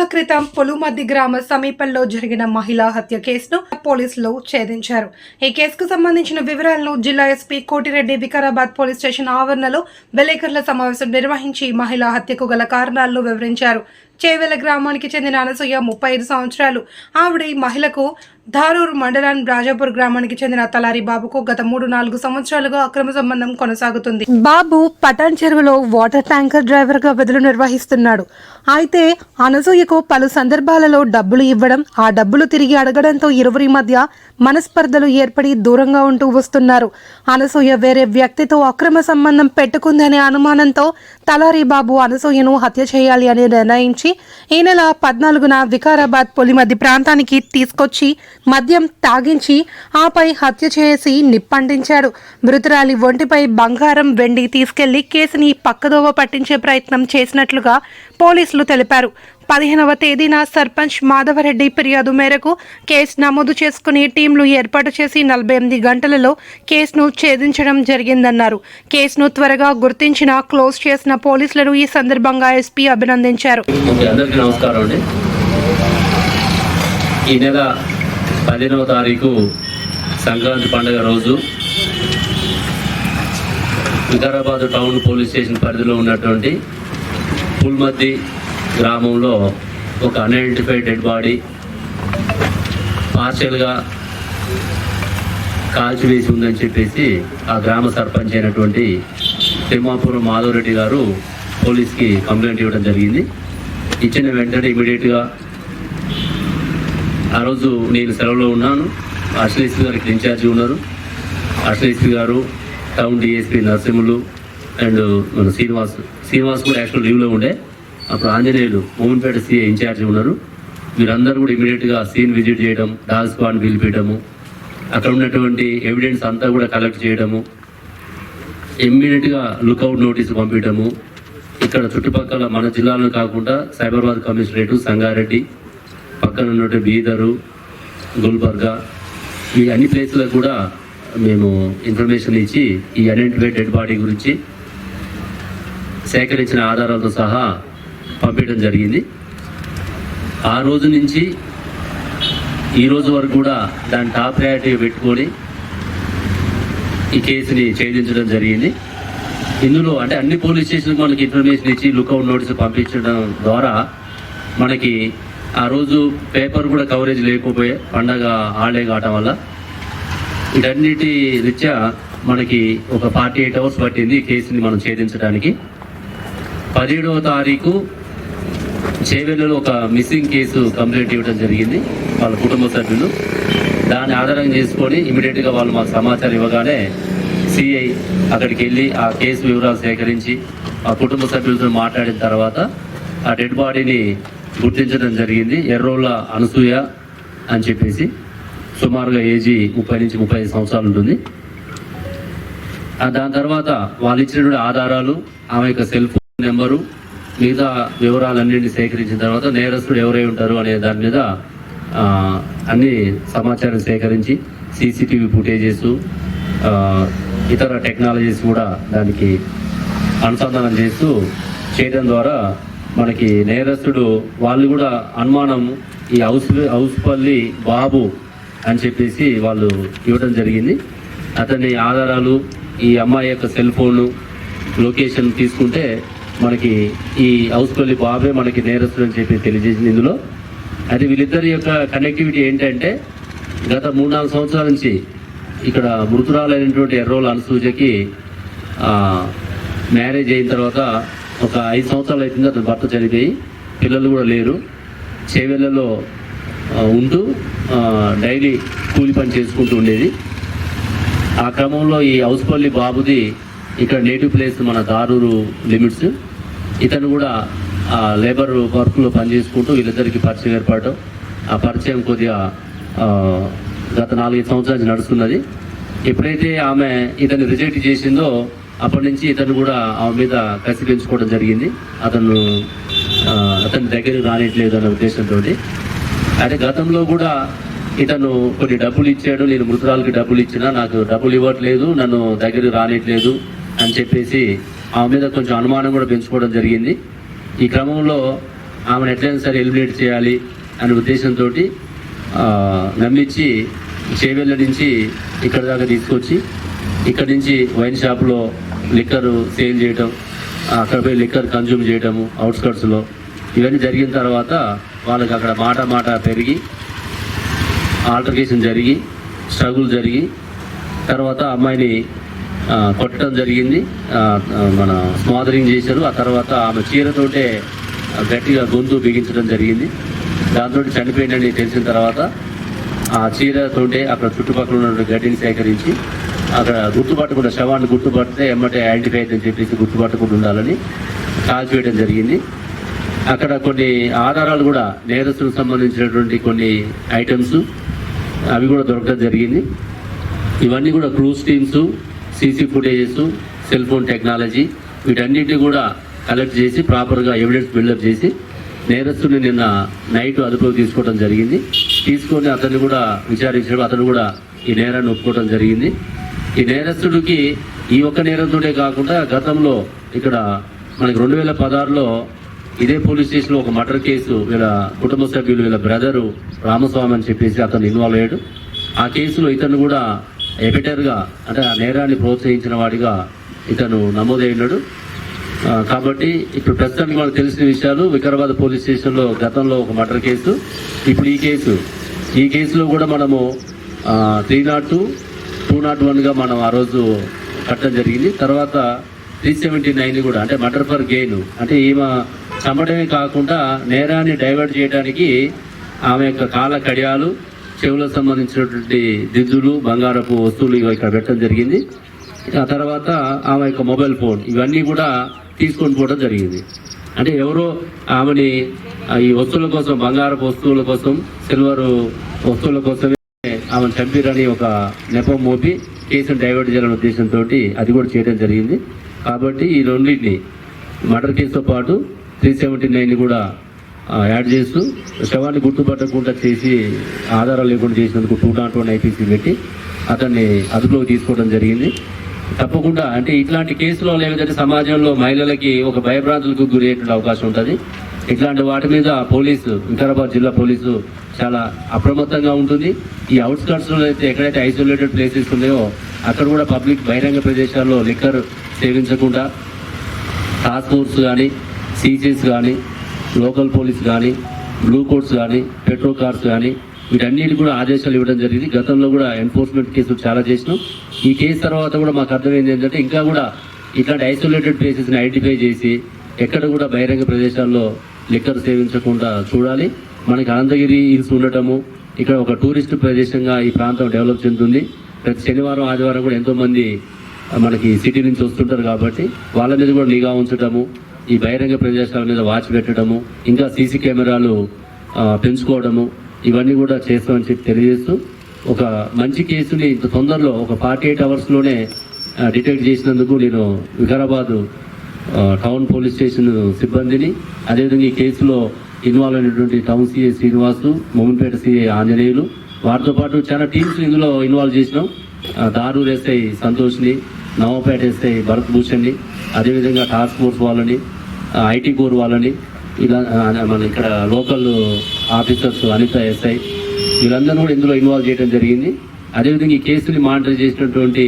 రోజుల క్రితం పొలుమద్ది గ్రామ సమీపంలో జరిగిన మహిళా హత్య కేసును పోలీసులు ఛేదించారు. ఈ కేసుకు సంబంధించిన వివరాలను జిల్లా SP Kotireddy Vikarabad police station ఆవరణలో విలేకరుల సమావేశం నిర్వహించి మహిళా హత్యకు గల కారణాలను వివరించారు. చేవెల గ్రామానికి చెందిన అనసూయ ముప్పై ఐదు సంవత్సరాలు. ఆవిడ ఈ మహిళకు ధారూర్ మండలం రాజాపూర్ గ్రామానికి చెందిన తలారి బాబుకు గత మూడు నాలుగు సంవత్సరాలుగా అక్రమ సంబంధం కొనసాగుతుంది. బాబు పటాన్ చెరువులో వాటర్ ట్యాంకర్ డ్రైవర్గా విధులు నిర్వహిస్తున్నాడు. అయితే అనసూయకు పలు సందర్భాలలో డబ్బులు ఇవ్వడం ఆ డబ్బులు తిరిగి అడగడంతో ఇరువురి మధ్య మనస్పర్ధలు ఏర్పడి దూరంగా ఉంటూ వస్తున్నారు. అనసూయ వేరే వ్యక్తితో అక్రమ సంబంధం పెట్టుకుందనే అనుమానంతో తలారి బాబు అనసూయను హత్య చేయాలి అని నిర్ణయించి ఈ నెల పద్నాలుగున వికారాబాద్ పొలిమద్ది ప్రాంతానికి తీసుకొచ్చి మద్యం తాగించి ఆపై హత్య చేసి నిప్పంటించాడు మృతురాలి ఒంటిపై బంగారం వెండి తీసుకెళ్ళి కేసుని పక్కదోవ పట్టించే ప్రయత్నం చేసినట్లుగా పోలీసులు తెలిపారు. పదిహేనవ తేదీన సర్పంచ్ మాధవరెడ్డి ఫిర్యాదు మేరకు కేసు నమోదు చేసుకుని టీంలు ఏర్పాటు చేసి నలభై ఎనిమిది గంటలలో కేసును ఛేదించడం జరిగిందన్నారు. కేసును త్వరగా గుర్తించిన క్లోజ్ చేసిన పోలీసులను ఈ సందర్భంగా ఎస్పీ అభినందించారు. ఈ నెల పదిహేనవ తారీఖు సంక్రాంతి పండుగ రోజు వికారాబాద్ టౌన్ పోలీస్ స్టేషన్ పరిధిలో ఉన్నటువంటి పుల్మద్ది గ్రామంలో ఒక అన్ఐడెంటిఫైడ్ డెడ్ బాడీ పార్షియల్గా కాల్చివేసి ఉందని చెప్పేసి ఆ గ్రామ సర్పంచ్ అయినటువంటి తిమ్మాపురం మాధవరెడ్డి గారు పోలీస్కి కంప్లైంట్ ఇవ్వడం జరిగింది. ఇచ్చిన వెంటనే ఇమీడియట్గా ఆ రోజు నేను సెలవులో ఉన్నాను. అశ్లేష్ గారికి ఇన్ఛార్జి ఉన్నారు. అశ్లేష్ గారు టౌన్ డిఎస్పీ నరసింహులు అండ్ మన శ్రీనివాస్ శ్రీనివాస్ కూడా యాక్చువల్ లీవ్లో ఉండే. అప్పుడు ఆంజనేయులు మోహన్పేట సీఏ ఇన్ఛార్జి ఉన్నారు. వీరందరూ కూడా ఇమీడియట్గా సీన్ విజిట్ చేయడం డాగ్ స్క్వాడ్ పిలిపించడము అక్కడ ఉన్నటువంటి ఎవిడెన్స్ అంతా కూడా కలెక్ట్ చేయడము ఇమ్మీడియట్గా లుకౌట్ నోటీసు పంపించడము ఇక్కడ చుట్టుపక్కల మన జిల్లాలో కాకుండా సైబరాబాద్ కమిషనరేటు సంగారెడ్డి పక్కన ఉన్నటువంటి బీదరు గుల్బర్గా ఈ అన్ని ప్లేస్లకు కూడా మేము ఇన్ఫర్మేషన్ ఇచ్చి ఈ ఐడెంటిఫైడ్ డెడ్ బాడీ గురించి సేకరించిన ఆధారాలతో సహా పంపించడం జరిగింది. ఆ రోజు నుంచి ఈ రోజు వరకు కూడా దాని టాప్ ప్రయారిటీ పెట్టుకొని ఈ కేసుని ఛేదించడం జరిగింది. ఇందులో అంటే అన్ని పోలీస్ స్టేషన్కి మనకి ఇన్ఫర్మేషన్ ఇచ్చి లుకౌట్ నోటీస్ పంపించడం ద్వారా మనకి ఆ రోజు పేపర్ కూడా కవరేజ్ లేకపోయే పండగ హాలిడే కావటం వల్ల వీటన్నిటి రీత్యా మనకి ఒక ఫార్టీ ఎయిట్ అవర్స్ పట్టింది ఈ కేసుని మనం ఛేదించడానికి. పదిహేడవ తారీఖు చేవెళ్ళలో ఒక మిస్సింగ్ కేసు కంప్లైంట్ ఇవ్వడం జరిగింది వాళ్ళ కుటుంబ సభ్యులు. దాన్ని ఆధారం చేసుకొని ఇమీడియట్గా వాళ్ళు మాకు సమాచారం ఇవ్వగానే సిఐ అక్కడికి వెళ్ళి ఆ కేసు వివరాలు సేకరించి ఆ కుటుంబ సభ్యులతో మాట్లాడిన తర్వాత ఆ డెడ్ బాడీని గుర్తించడం జరిగింది. ఎర్రోళ్ళ అనసూయ అని చెప్పేసి సుమారుగా ఏజీ ముప్పై నుంచి ముప్పై ఐదు సంవత్సరాలు ఉంటుంది. దాని తర్వాత వాళ్ళు ఇచ్చినటువంటి ఆధారాలు ఆమె యొక్క సెల్ ఫోన్ నెంబరు మిగతా వివరాలన్నింటినీ సేకరించిన తర్వాత నేరస్తుడు ఎవరై ఉంటారు అనే దాని మీద అన్ని సమాచారం సేకరించి సీసీటీవీ ఫుటేజెస్ ఇతర టెక్నాలజీస్ కూడా దానికి అనుసంధానం చేస్తూ చేయడం ద్వారా మనకి నేరస్తుడు వాళ్ళు కూడా అనుమానం ఈ హౌస్ హౌస్పల్లి బాబు అని చెప్పేసి వాళ్ళు ఇవ్వడం జరిగింది. అతని ఆధారాలు ఈ అమ్మాయి యొక్క సెల్ ఫోను లొకేషన్ తీసుకుంటే మనకి ఈ హౌస్పల్లి బాబే మనకి నేరస్తుడు అని చెప్పి తెలియజేసింది ఇందులో. అది వీళ్ళిద్దరి యొక్క కనెక్టివిటీ ఏంటంటే గత మూడు నాలుగు సంవత్సరాల నుంచి ఇక్కడ మృతురాలైనటువంటి ఎర్రోల అనుసూచకి మ్యారేజ్ అయిన తర్వాత ఒక ఐదు సంవత్సరాలు అయితే అతని భర్త చనిపోయి పిల్లలు కూడా లేరు. చేవెళ్ళలో ఉంటూ డైలీ కూలి పని చేసుకుంటూ ఉండేది. ఆ క్రమంలో ఈ హౌస్పల్లి బాబుది ఇక్కడ నేటివ్ ప్లేస్ మన దారూరు లిమిట్స్. ఇతను కూడా ఆ లేబర్ వర్క్లో పనిచేసుకుంటూ వీళ్ళిద్దరికి పరిచయం ఏర్పడటం. ఆ పరిచయం కొద్దిగా గత నాలుగైదు సంవత్సరాల నడుస్తున్నది. ఎప్పుడైతే ఆమె ఇతను రిజెక్ట్ చేసిందో అప్పటి నుంచి ఇతను కూడా ఆమె మీద కసి పెంచుకోవడం జరిగింది. అతను అతని దగ్గరికి రానిట్లేదు అనే ఉద్దేశంతో అయితే గతంలో కూడా ఇతను కొన్ని డబ్బులు ఇచ్చాడు నేను మృతురాలకి డబ్బులు ఇచ్చినా నాకు డబ్బులు ఇవ్వట్లేదు నన్ను దగ్గరికి రానిట్లేదు అని చెప్పేసి ఆమె మీద కొంచెం అనుమానం కూడా పెంచుకోవడం జరిగింది. ఈ క్రమంలో ఆమెను ఎట్లయినా సరే ఎలిమినేట్ చేయాలి అనే ఉద్దేశంతో నమ్మించి చేవెళ్ళ నుంచి ఇక్కడ దాకా తీసుకొచ్చి ఇక్కడ నుంచి వైన్ షాప్లో లిక్కర్ సేల్ చేయటం అక్కడ పోయి లిక్కర్ కన్జ్యూమ్ చేయటము అవుట్స్కట్స్లో ఇవన్నీ జరిగిన తర్వాత వాళ్ళకి అక్కడ మాట మాట పెరిగి ఆల్టర్కేషన్ జరిగి స్ట్రగుల్ జరిగి తర్వాత అమ్మాయిని కొట్టడం జరిగింది. మన స్మాదరింగ్ చేశారు. ఆ తర్వాత ఆమె చీరతోటే గట్టిగా గొంతు బిగించడం జరిగింది. దాంతో చనిపోయిందని తెలిసిన తర్వాత ఆ చీరతోటే అక్కడ చుట్టుపక్కల ఉన్న గడ్డిని సేకరించి అక్కడ గుర్తుపట్టకుండా శవాన్ని గుర్తుపడితే ఎమ్మటే ఐడెంటిఫై అని చెప్పేసి గుర్తుపట్టకుండా ఉండాలని కాల్చివేయడం జరిగింది. అక్కడ కొన్ని ఆధారాలు కూడా నేరస్తులకు సంబంధించినటువంటి కొన్ని ఐటమ్స్ అవి కూడా దొరకడం జరిగింది. ఇవన్నీ కూడా clues teams CC footages cell phone technology వీటన్నిటిని కూడా కలెక్ట్ చేసి ప్రాపర్గా ఎవిడెన్స్ బిల్డప్ చేసి నేరస్తుని నిన్న నైట్ అదుపులోకి తీసుకోవడం జరిగింది. తీసుకొని అతన్ని కూడా విచారించడం అతను కూడా ఈ నేరాన్ని ఒప్పుకోవడం జరిగింది. ఈ నేరస్తుడికి ఈ ఒక్క నేరంతోనే కాకుండా గతంలో ఇక్కడ మనకి రెండు వేల పదహారులో ఇదే పోలీస్ స్టేషన్లో ఒక మర్డర్ కేసు వీళ్ళ కుటుంబ సభ్యులు వీళ్ళ బ్రదరు రామస్వామి అని చెప్పేసి అతను ఇన్వాల్వ్ అయ్యాడు. ఆ కేసులో ఇతను కూడా ఎపిటర్గా అంటే ఆ నేరాన్ని ప్రోత్సహించిన వాడిగా ఇతను నమోదైనడు. కాబట్టి ఇప్పుడు ప్రస్తుతానికి మనకు తెలిసిన విషయాలు వికారాబాద్ పోలీస్ స్టేషన్లో గతంలో ఒక మర్డర్ కేసు ఇప్పుడు ఈ కేసు. ఈ కేసులో కూడా మనము three nought two two nought వన్గా మనం ఆ రోజు కట్టడం జరిగింది. తర్వాత త్రీ సెవెంటీ నైన్ కూడా అంటే మర్డర్ ఫర్ గెయిన్ అంటే ఈమె చంపడమే కాకుండా నేరాన్ని డైవర్ట్ చేయడానికి ఆమె యొక్క కాళ్ళ కడియాలు చెవులకు సంబంధించినటువంటి దిద్దులు బంగారపు వస్తువులు ఇవి ఇక్కడ పెట్టడం జరిగింది. ఆ తర్వాత ఆమె యొక్క మొబైల్ ఫోన్ ఇవన్నీ కూడా తీసుకొని పోవడం జరిగింది. అంటే ఎవరో ఆమెని ఈ వస్తువుల కోసం బంగారపు వస్తువుల కోసం సిల్వర్ వస్తువుల కోసమే ఆమెను చంపిరని ఒక నెపం మోపి కేసును డైవర్ట్ చేయాలనే ఉద్దేశంతో అది కూడా చేయడం జరిగింది. కాబట్టి ఈ రెండింటిని మర్డర్ కేసుతో పాటు త్రీ సెవెంటీ నైన్ కూడా యాడ్ చేస్తూ శవాన్ని గుర్తుపట్టకుండా చేసి ఆధారాలు లేకుండా చేసినందుకు టూ నాట్ వన్ ఐపీసీ పెట్టి అతన్ని అదుపులోకి తీసుకోవడం జరిగింది. తప్పకుండా అంటే ఇట్లాంటి కేసులో లేదంటే సమాజంలో మహిళలకి ఒక భయభ్రాంతులకు గురయ్యేటువంటి అవకాశం ఉంటుంది. ఇట్లాంటి వాటి మీద పోలీసు వికారాబాద్ జిల్లా పోలీసు చాలా అప్రమత్తంగా ఉంటుంది. ఈ అవుట్స్కట్స్లో అయితే ఎక్కడైతే ఐసోలేటెడ్ ప్లేసెస్ ఉన్నాయో అక్కడ కూడా పబ్లిక్ బహిరంగ ప్రదేశాల్లో లిక్కర్ సేవించకుండా టాస్క్ ఫోర్స్ కానీ సీజెస్ కానీ లోకల్ పోలీస్ కానీ బ్లూ కోట్స్ కానీ పెట్రో కార్స్ కానీ వీటన్నిటి కూడా ఆదేశాలు ఇవ్వడం జరిగింది. గతంలో కూడా ఎన్ఫోర్స్మెంట్ కేసులు చాలా చేసినాం. ఈ కేసు తర్వాత కూడా మాకు అర్థమైంది ఏంటంటే ఇంకా కూడా ఇట్లాంటి ఐసోలేటెడ్ ప్లేసెస్ని ఐడెంటిఫై చేసి ఎక్కడ కూడా బహిరంగ ప్రదేశాల్లో లిక్కర్ సేవించకుండా చూడాలి. మనకి అనంతగిరి హిల్స్ ఉండటము ఇక్కడ ఒక టూరిస్ట్ ప్రదేశంగా ఈ ప్రాంతం డెవలప్ చెందుతుంది. ప్రతి శనివారం ఆదివారం కూడా ఎంతోమంది మనకి సిటీ నుంచి వస్తుంటారు కాబట్టి వాళ్ళ మీద కూడా నిఘా ఉంచటము ఈ బహిరంగ ప్రదేశాల మీద వాచ్ పెట్టడము ఇంకా సీసీ కెమెరాలు పెంచుకోవడము ఇవన్నీ కూడా చేస్తామని చెప్పి తెలియజేస్తూ ఒక మంచి కేసుని ఇంత తొందరలో ఒక ఫార్టీ ఎయిట్ అవర్స్లోనే డిటెక్ట్ చేసినందుకు నేను వికారాబాద్ టౌన్ పోలీస్ స్టేషన్ సిబ్బందిని అదేవిధంగా ఈ కేసులో ఇన్వాల్వ్ అయినటువంటి town CI Srinivasu Mominpet CI Anjaneyulu వారితో పాటు చాలా టీమ్స్ ఇందులో ఇన్వాల్వ్ చేసినాం. దారూర్ ఎస్ఐ సంతోష్ని నవపేట ఎస్ఐ భరత్ భూషణ్ని అదేవిధంగా టాస్క్ ఫోర్స్ వాళ్ళని ఐటీ కోర్ వాళ్ళని ఇలా మన ఇక్కడ లోకల్ ఆఫీసర్స్ అనిత ఎస్ఐ వీళ్ళందరూ కూడా ఇందులో ఇన్వాల్వ్ చేయడం జరిగింది. అదేవిధంగా ఈ కేసుని మానిటర్ చేసినటువంటి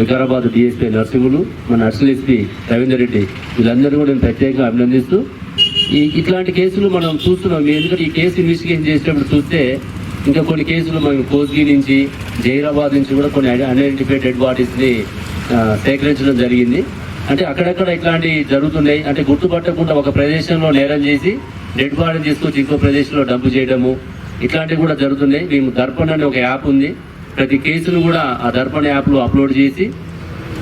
వికారాబాద్ డిఎస్పీ నర్సింహులు మన నర్సింగ్ ఎస్పీ రవీందర్ రెడ్డి వీళ్ళందరూ కూడా నేను ప్రత్యేకంగా అభినందిస్తూ ఈ ఇట్లాంటి కేసులు మనం చూస్తున్నాం. ఎందుకంటే ఈ కేసు ఇన్వెస్టిగేషన్ చేసేటప్పుడు చూస్తే ఇంకా కొన్ని కేసులు మనం కోస్గి నుంచి జైరాబాద్ నుంచి కూడా కొన్ని అన్ఐడెంటిఫైడ్ డెడ్ బాడీస్ని సేకరించడం జరిగింది. అంటే అక్కడక్కడ ఇట్లాంటి జరుగుతున్నాయి. అంటే గుర్తుపట్టకుండా ఒక ప్రదేశంలో నేరం చేసి డెడ్ బాడీని తీసుకొచ్చి ఇంకో ప్రదేశంలో డంప్ చేయడము ఇట్లాంటివి కూడా జరుగుతున్నాయి. మేము దర్పణ అనే ఒక యాప్ ఉంది. ప్రతి కేసును కూడా ఆ దర్పణ యాప్లో అప్లోడ్ చేసి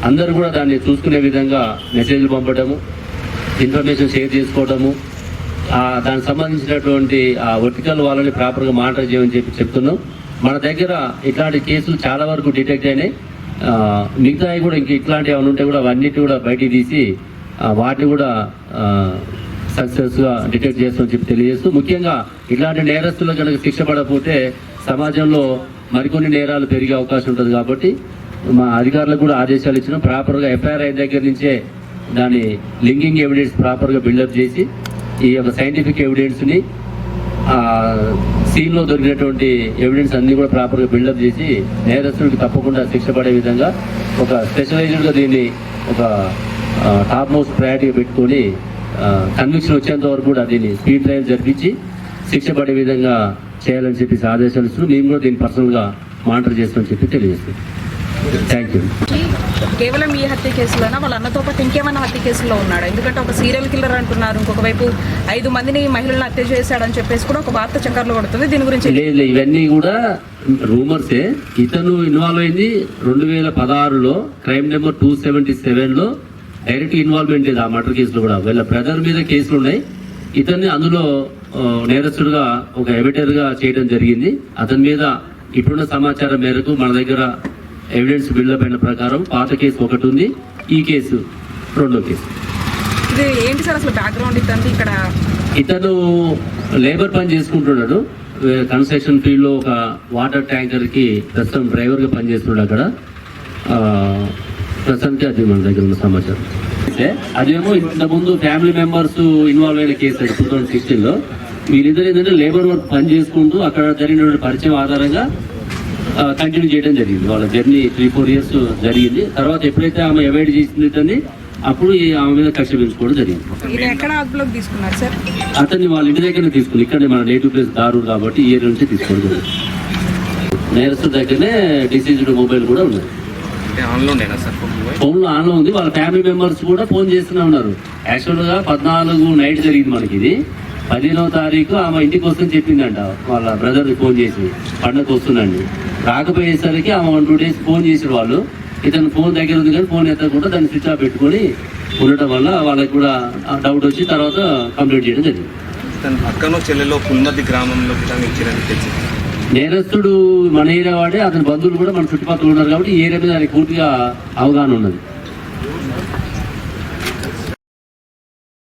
అందరూ కూడా దాన్ని చూసుకునే విధంగా మెసేజ్లు పంపడము ఇన్ఫర్మేషన్ షేర్ చేసుకోవడము దానికి సంబంధించినటువంటి ఆ వర్టికల్ వాళ్ళని ప్రాపర్గా మానిటర్ చేయమని చెప్పి చెప్తున్నాం. మన దగ్గర ఇట్లాంటి కేసులు చాలా వరకు డిటెక్ట్ అయినాయి. మిగతా కూడా ఇంక ఇట్లాంటివి ఏమైనా ఉంటే కూడా అవన్నిటి కూడా బయటికి తీసి వాటిని కూడా సక్సెస్గా డిటెక్ట్ చేస్తామని చెప్పి తెలియజేస్తూ ముఖ్యంగా ఇట్లాంటి నేరస్తులు కనుక శిక్ష పడకపోతే సమాజంలో మరికొన్ని నేరాలు పెరిగే అవకాశం ఉంటుంది కాబట్టి మా అధికారులకు కూడా ఆదేశాలు ఇచ్చినాం. ప్రాపర్గా ఎఫ్ఐఆర్ అయిన దగ్గర నుంచే దాని లింకింగ్ ఎవిడెన్స్ ప్రాపర్గా బిల్డప్ చేసి ఈ యొక్క సైంటిఫిక్ ఎవిడెన్స్ని సీన్లో దొరికినటువంటి ఎవిడెన్స్ అన్ని కూడా ప్రాపర్గా బిల్డప్ చేసి నేరస్తుడికి తప్పకుండా శిక్ష పడే విధంగా ఒక స్పెషలైజ్డ్గా దీన్ని ఒక టాప్ మోస్ట్ ప్రయారిటీ పెట్టుకొని కన్విక్షన్ వచ్చేంత వరకు కూడా దీన్ని స్పీడ్ ట్రయల్ జరిపించి శిక్ష పడే విధంగా చేయాలని చెప్పేసి ఆదేశాలు ఇస్తూ మేము కూడా దీన్ని పర్సనల్గా మానిటర్ చేస్తామని చెప్పి తెలియజేస్తున్నాం కేవలం ఈ హత్య కేసులోనా? వాళ్ళ అన్నతో పాటు ఇంకేమైనా హత్య కేసుల్లో ఉన్నాడు? ఎందుకంటే ఒక సీరియల్ కిల్లర్ అంటున్నారు. ఇంకొక వైపు ఐదు మందిని మహిళలను హత్య చేశాడని చెప్పేసి కూడా ఒక వార్త చక్కర్లు కొడుతుంది దీని గురించి లేదు ఇవన్నీ కూడా రూమర్సే. ఇతను ఇన్వాల్వ్ అయింది రెండు వేల పదహారులో. క్రైమ్ నెంబర్ టూ సెవెంటీ సెవెన్లో. డైరెక్ట్ ఇన్వాల్వ్మెంట్ లేదు ఆ మర్డర్ కేసులో కూడా. వీళ్ళ బ్రదర్ మీద కేసులు ఉన్నాయి. ఇతన్ని అందులో నేరస్తుడుగా ఒక ఎవిటర్గా చేయడం జరిగింది. అతని మీద ఇప్పుడున్న సమాచారం మేరకు మన దగ్గర ఎవిడెన్స్ బిల్డప్ అయిన ప్రకారం పాత కేసు ఒకటి ఉంది ఈ కేసు రెండో కేసు. ఇది ఏంటి సార్ అసలు బ్యాక్గ్రౌండ్ ఇదంతా ఇక్కడ? ఇతను లేబర్ పని చేసుకుంటున్నాడు. కన్స్ట్రక్షన్ ఫీల్డ్లో ఒక వాటర్ ట్యాంకర్కి ప్రస్తుతం డ్రైవర్గా పనిచేస్తున్నాడు అక్కడ. ప్రస్తుతానికి అది మన దగ్గర ఉన్న సమాచారం. అయితే అదేమో ఇంతకుముందు ఫ్యామిలీ మెంబర్స్ ఇన్వాల్వ్ అయిన కేసు టూ థౌసండ్ సిక్స్టీన్లో వీళ్ళిద్దరు ఏంటంటే లేబర్ వర్క్ పని చేసుకుంటూ అక్కడ జరిగిన పరిచయం ఆధారంగా కంటిన్యూ చేయడం జరిగింది. వాళ్ళ జర్నీ త్రీ ఫోర్ ఇయర్స్ జరిగింది. తర్వాత ఎప్పుడైతే ఆమె అవాయిడ్ చేసింది అప్పుడు ఈ ఆమె మీద కక్ష పెంచుకోవడం జరిగింది ఇది ఎక్కడ అదుపులోకి తీసుకున్నారు సార్? అతన్ని వాళ్ళ ఇంటి దగ్గర తీసుకుని ఇక్కడే మన నేటివ్ ప్లేస్ దారూర్ కాబట్టి ఈ ఏరియా నుంచి తీసుకోవడం నేరస్తు దగ్గరనే డిసీజ్డ్ మొబైల్ కూడా ఉన్నది ఆన్లోనేనా సార్ ఫోన్ ఫోన్లో ఆన్లో ఉంది. వాళ్ళ ఫ్యామిలీ మెంబర్స్ కూడా ఫోన్ చేస్తూనే ఉన్నారు. యాక్చువల్గా పద్నాలుగు నైట్ జరిగింది మనకి ఇది. పదిహేనవ తారీఖు ఆమె ఇంటికి వస్తుందని చెప్పిందంట. వాళ్ళ బ్రదర్ ఫోన్ చేసి పండగ వస్తుందండి. రాకపోయేసరికి ఆమె వన్ టూ డేస్ ఫోన్ చేసిన వాళ్ళు. ఇతను ఫోన్ దగ్గర ఉంది కానీ ఫోన్ ఎత్తకుండా దాన్ని స్విచ్ ఆఫ్ పెట్టుకొని ఉండటం వల్ల వాళ్ళకి కూడా డౌట్ వచ్చి తర్వాత కంప్లీట్ చేయడం జరిగింది. తన పక్కన చెల్లెలో గ్రామంలో కూడా ఇచ్చిరని తెలిసింది. నేరస్తుడు మన ఏరియా వాడే అతని బంధువులు కూడా మన చుట్టుపక్కల ఉన్నారు కాబట్టి ఈ ఏరియా మీద ఆయనకి పూర్తిగా అవగాహన ఉన్నది.